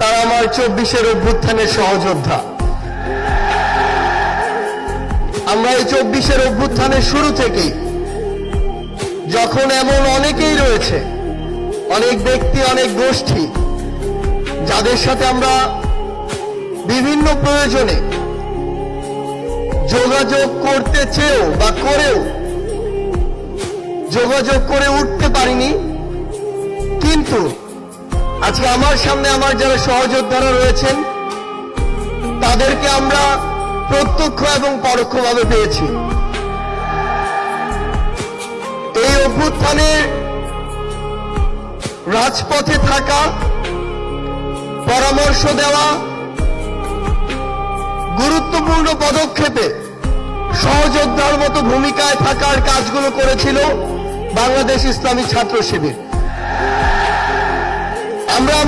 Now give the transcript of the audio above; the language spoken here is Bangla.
তারা আমার চব্বিশের অভ্যুত্থানের সহযোদ্ধা। আমরা এই চব্বিশের অভ্যুত্থানের শুরু থেকেই যখন এমন অনেকেই রয়েছে, অনেক ব্যক্তি, অনেক গোষ্ঠী, যাদের সাথে আমরা বিভিন্ন প্রয়োজনে যোগাযোগ করতে চেয়েও বা করেও যোগাযোগ করে উঠতে পারিনি, কিন্তু আজকে আমার সামনে আমার যারা সহযোদ্ধারা রয়েছেন, তাদেরকে আমরা প্রত্যক্ষ এবং পরোক্ষভাবে পেয়েছি। এই অভ্যুত্থানে রাজপথে থাকা, পরামর্শ দেওয়া, গুরুত্বপূর্ণ পদক্ষেপে সহযোদ্ধার মতো ভূমিকায় থাকার কাজগুলো করেছিল বাংলাদেশ ইসলামী ছাত্র শিবির। আমরা আমাদের